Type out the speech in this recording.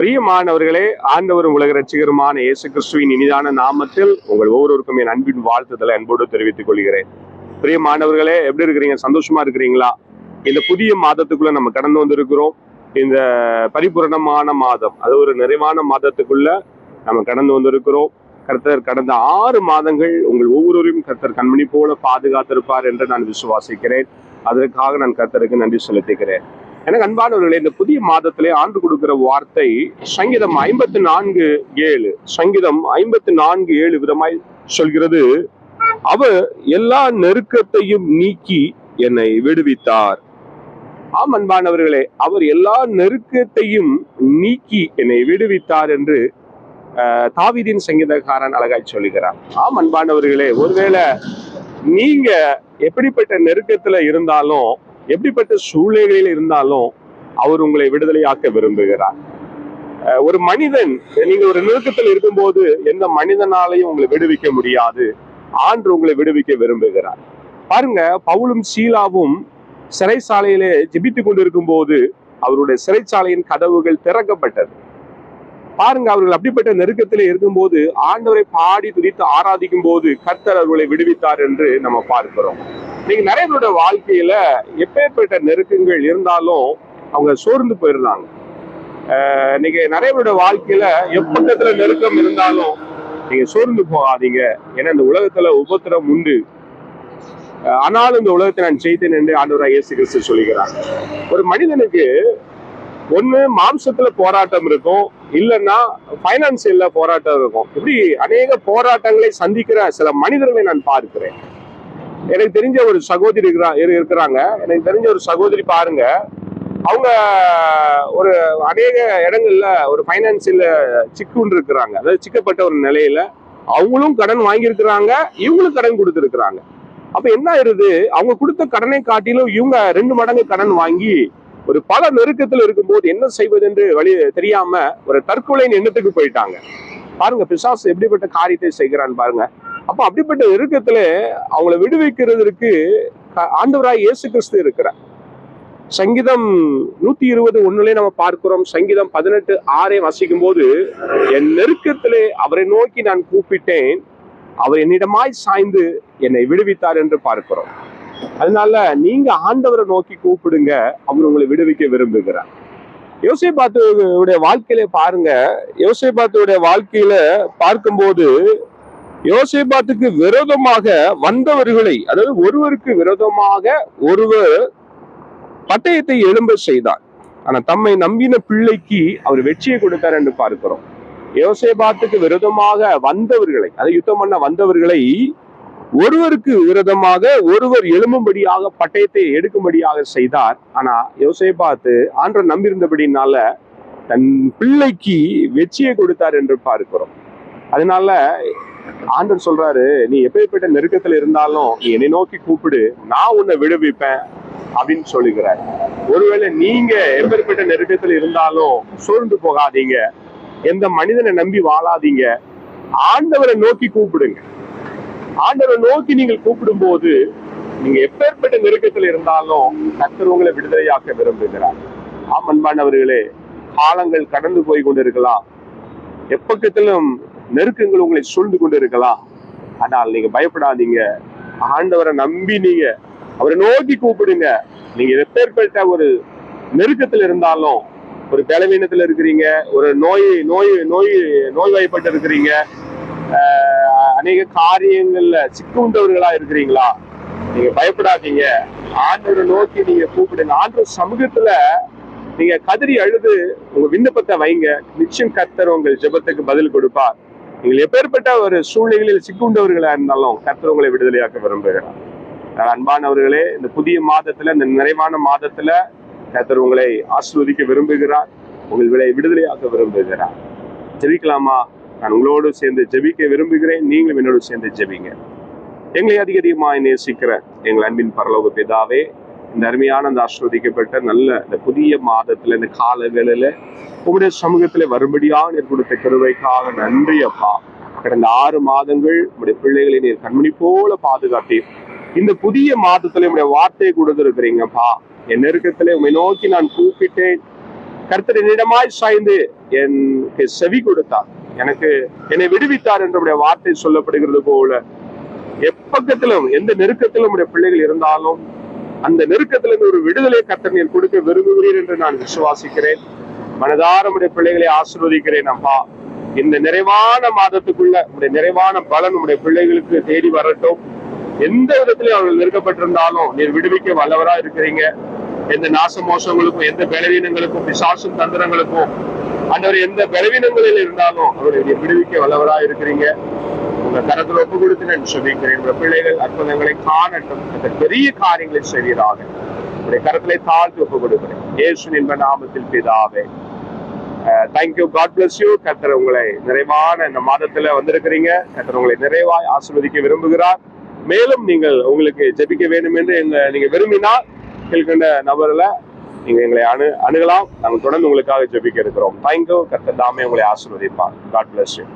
பிரியமானவர்களே ஆண்டவரும் உலக ரட்சிகருமான இயேசு கிறிஸ்துவின் இனிதான நாமத்தில் உங்கள் ஒவ்வொருவருக்கும் என் அன்பின் வாழ்த்துதலை அன்போடு தெரிவித்துக் கொள்கிறேன். பிரியமானவர்களே எப்படி இருக்கிறீங்க? சந்தோஷமா இருக்கிறீங்களா? இந்த புதிய மாதத்துக்குள்ள நம்ம கடந்து வந்திருக்கிறோம். இந்த பரிபூரணமான மாதம் அது ஒரு நிறைவான மாதத்துக்குள்ள நம்ம கடந்து வந்திருக்கிறோம். கர்த்தர் கடந்த ஆறு மாதங்கள் உங்கள் ஒவ்வொருவரையும் கர்த்தர் கண்மணி போல பாதுகாத்திருப்பார் என்று நான் விசுவாசிக்கிறேன். அதற்காக நான் கர்த்தருக்கு நன்றி செலுத்துகிறேன். எனக்கு அன்பானவர்களே இந்த புதிய மாதத்திலே ஆண்டு கொடுக்கிற வார்த்தை சங்கீதம் ஐம்பத்தி நான்கு ஏழு. சங்கீதம் ஐம்பத்தி நான்கு ஏழு விதமாய் சொல்கிறது அவர் எல்லா நெருக்கத்தையும் நீக்கி என்னை விடுவித்தார். ஆம் அன்பானவர்களே அவர் எல்லா நெருக்கத்தையும் நீக்கி என்னை விடுவித்தார் என்று அஹ், சங்கீதக்காரன் அழகாய் சொல்லுகிறார் ஆம் அன்பானவர்களே ஒருவேளை நீங்க எப்படிப்பட்ட நெருக்கத்துல இருந்தாலும் எப்படிப்பட்ட சூழ்நிலைகளில் இருந்தாலும் அவர் உங்களை விடுதலையாக்க விரும்புகிறார். ஒரு மனிதன் நீங்க ஒரு நெருக்கத்தில் இருக்கும்போது எந்த மனிதனாலையும் உங்களை விடுவிக்க முடியாது. ஆண்டு உங்களை விடுவிக்க விரும்புகிறார். பாருங்க பவுலும் சீலாவும் சிறைச்சாலையிலே ஜிபித்துக் கொண்டிருக்கும் போது அவருடைய சிறைச்சாலையின் கதவுகள் திறக்கப்பட்டது. பாருங்க அவர்கள் அப்படிப்பட்ட நெருக்கத்திலே இருக்கும்போது ஆண்டவரை பாடி துதித்து ஆராதிக்கும் போது கர்த்தர் அவர்களை விடுவித்தார் என்று நம்ம பார்க்கிறோம். நீங்க நிறைய பேருடைய வாழ்க்கையில எப்பேற்பட்ட நெருக்கங்கள் இருந்தாலும் அவங்க சோர்ந்து போயிருந்தாங்க ஆஹ் இன்னைக்கு நிறைய பேருடைய வாழ்க்கையில எப்பட்டத்துல நெருக்கம் இருந்தாலும் நீங்க சோர்ந்து போகாதீங்க. ஏன்னா இந்த உலகத்துல உபத்திரம் உண்டு. ஆனாலும் இந்த உலகத்தை நான் செய்தேன் என்று ஆண்டவராக இயேசு கிறிஸ்து சொல்லுகிறார். ஒரு மனிதனுக்கு ஒண்ணு மாம்சத்துல போராட்டம் இருக்கும். இல்லைன்னா பைனான்சியல்ல போராட்டம் இருக்கும். இப்படி அநேக போராட்டங்களை சந்திக்கிற சில மனிதர்களை நான் பார்க்கிறேன். எனக்கு தெரிஞ்ச ஒரு சகோதரி இருக்கிறா இருக்கிறாங்க. எனக்கு தெரிஞ்ச ஒரு சகோதரி பாருங்க. அவங்க ஒரு அநேக இடங்கள்ல ஒரு பைனான்சியல்ல சிக்குன்னு இருக்கிறாங்க. அதாவது சிக்கப்பட்ட ஒரு நிலையில அவங்களும் கடன் வாங்கியிருக்கிறாங்க இவங்களும் கடன் கொடுத்துருக்குறாங்க. அப்ப என்ன ஆயிருது அவங்க கொடுத்த கடனை காட்டிலும் இவங்க ரெண்டு மடங்கு கடன் வாங்கி ஒரு பல நெருக்கத்தில் இருக்கும்போது என்ன செய்வது என்று வழி தெரியாம ஒரு தற்கொலை எண்ணத்துக்கு போயிட்டாங்க. பாருங்க பிசாஸ் எப்படிப்பட்ட காரியத்தை செய்கிறான்னு பாருங்க. அப்ப அப்படிப்பட்ட நெருக்கத்துல அவங்கள விடுவிக்கிறதுக்கு ஆண்டவராய் இயேசு கிறிஸ்து இருக்கிறார். சங்கீதம் நூத்தி இருபது ஒண்ணுலே நம்ம பார்க்கிறோம். சங்கீதம் பதினெட்டு ஆறே வசிக்கும் போது என் நெருக்கத்திலே அவரை நோக்கி நான் கூப்பிட்டேன். அவர் என்னிடமாய் சாய்ந்து என்னை விடுவித்தார் என்று பார்க்கிறோம். அதனால நீங்க ஆண்டவரை நோக்கி கூப்பிடுங்க. அவர் உங்களை விடுவிக்க விரும்புகிறார். யோசேபாத்துடைய வாழ்க்கையில பாருங்க. யோசேபாத்துடைய வாழ்க்கையில பார்க்கும்போது யோசேபாத்துக்கு விரோதமாக வந்தவர்களை அதாவது ஒருவருக்கு விரோதமாக ஒருவர் பட்டயத்தை எழும்ப செய்தார். ஆனா தம்மை நம்பின பிள்ளைக்கு அவர் வெற்றியை கொடுத்தார் என்று பார்க்கிறோம். யோசேபாத்துக்கு விரோதமாக வந்தவர்களை அதை யுத்தம் பண்ண வந்தவர்களை ஒருவருக்கு விரோதமாக ஒருவர் எழும்பும்படியாக பட்டயத்தை எடுக்கும்படியாக செய்தார். ஆனா யோசேபாத்து ஆன்ற நம்பியிருந்தபடினால தன் பிள்ளைக்கு வெற்றியை கொடுத்தார் என்று பார்க்கிறோம். அதனால ஆண்டவர் சொல்றாரு நீ எப்பேற்பட்ட நெருக்கத்துல இருந்தாலும் நீ என்னை நோக்கி கூப்பிடு நான் உன்னை விடுவிப்பேன் அப்படின்னு சொல்லுகிறார். ஒருவேளை நீங்க எப்பேற்பட்ட நெருக்கத்துல இருந்தாலும் சோர்ந்து போகாதீங்க. எந்த மனிதனை நம்பி வாழாதீங்க. ஆண்டவரை நோக்கி கூப்பிடுங்க. ஆண்டவரை நோக்கி நீங்கள் கூப்பிடும் போது நீங்க எப்பேற்பட்ட நெருக்கத்தில் இருந்தாலும் கத்தர் உங்களை விடுதலையாக்க விரும்புகிறார். ஆம் அன்பானவர்களே காலங்கள் கடந்து போய் கொண்டிருக்கலாம். எப்பக்கத்திலும் நெருக்கங்கள் உங்களை சூழ்ந்து கொண்டு இருக்கலாம் ஆனால் நீங்க பயப்படாதீங்க. ஆண்டவரை நம்பி நீங்க அவரை நோக்கி கூப்பிடுங்க. நீங்க எப்பேற்பட்ட ஒரு நெருக்கத்தில் இருந்தாலும் ஒரு பலவீனத்துல இருக்கிறீங்க ஒரு நோய் நோய் நோய் நோய்வாய்ப்பட்டு இருக்கிறீங்க அநேக காரியங்கள்ல சிக்குண்டவர்களா இருக்கிறீங்களா? நீங்க பயப்படாதீங்க. ஆண்டவரை நோக்கி நீங்க கூப்பிடுங்க. ஆண்டவர் சமூகத்துல நீங்க கதறி அழுது உங்க விண்ணப்பத்தை வைங்க. நிச்சயம் கத்தர் உங்கள் ஜெபத்துக்கு பதில் கொடுப்பார். நீங்கள் எப்பேற்பட்ட ஒரு சூழ்நிலைகளில் சிக்குண்டவர்களாக இருந்தாலும் கர்த்தர் உங்களை விடுதலையாக்க விரும்புகிறார். அன்பானவர்களே இந்த புதிய மாதத்துல இந்த நிறைவான மாதத்துல கர்த்தர் உங்களை ஆஸ்வதிக்க விரும்புகிறார் உங்கள் விலை விடுதலையாக்க விரும்புகிறார். ஜெபிக்கலாமா? நான் உங்களோடு சேர்ந்து ஜெபிக்க விரும்புகிறேன். நீங்களும் என்னோடு சேர்ந்து ஜெபிங்க. எங்களை அதிக அதிகமாக நேசிக்கிற எங்கள் அன்பின் பரலோக பிதாவே இந்த அருமையான அந்த ஆஸ்ரோதிக்கப்பட்ட நல்ல இந்த புதிய மாதத்துல இந்த காலங்களில உங்களுடைய சமூகத்துல வரும்படியாக நீர் கொடுத்த கருவைக்காக நன்றி அப்பா. கடந்த ஆறு மாதங்கள் உங்களுடைய பிள்ளைகளை நீர் கண்மணி போல பாதுகாத்தீர் இந்த புதிய மாதத்துல உங்களுடைய வார்த்தையை கொடுத்திருக்கிறீங்கப்பா என் நெருக்கத்திலே உண்மை நோக்கி நான் கூப்பிட்டேன். கர்த்தர் என்னிடமாய் சாய்ந்து எனக்கு செவி கொடுத்தார். எனக்கு என்னை விடுவித்தார் என்ற வார்த்தை சொல்லப்படுகிறது போல எப்பக்கத்திலும் எந்த நெருக்கத்திலும் உடைய பிள்ளைகள் இருந்தாலும் அந்த நெருக்கத்திலிருந்து ஒரு விடுதலை கர்த்தர் நீர் கொடுக்க விரும்புகிறீர் என்று நான் விசுவாசிக்கிறேன். மனதாரமுடைய பிள்ளைகளை ஆசிர்வதிக்கிறேன் அப்பா. இந்த நிறைவான மாதத்துக்குள்ள உடைய நிறைவான பலன் உடைய பிள்ளைகளுக்கு தேடி வரட்டும். எந்த விதத்திலையும் அவர்கள் நெருக்கப்பட்டிருந்தாலும் நீர் விடுவிக்க வல்லவரா இருக்கிறீங்க. எந்த நாச மோசங்களுக்கும் எந்த பலவீனங்களுக்கும் பிசாசும் தந்திரங்களுக்கும் ஆண்டவர் எந்த பலவீனங்களில் இருந்தாலும் அவருடைய விடுவிக்க வல்லவரா இருக்கிறீங்க. உங்கள் கரத்தில் ஒப்பு கொடுத்து நான் சொல்லிக்கிறேன் உங்கள் பிள்ளைகள் அற்புதங்களை காணட்டும். அந்த பெரிய காரியங்களை செய்வீராக. உங்களுடைய கரத்திலே தாழ்த்து ஒப்பு கொடுக்கிறேன் இயேசு என்ப நாமத்தில் பிதாவே தேங்க்யூ காட் பிளஸ் யூ கத்தர் உங்களை நிறைவான இந்த மாதத்துல வந்திருக்கிறீங்க. கத்தர் உங்களை நிறைவாய் ஆசிர்வதிக்க விரும்புகிறார். மேலும் நீங்கள் உங்களுக்கு ஜெபிக்க வேண்டும் என்று எங்க நீங்க விரும்பினால் கீழ்கண்ட நபர்ல நீங்க எங்களை அணு அணுகலாம். நாங்கள் தொடர்ந்து உங்களுக்காக ஜெபிக்க இருக்கிறோம். தேங்க்யூ கத்தர் தாமே உங்களை ஆசிர்வதிப்பார். God bless you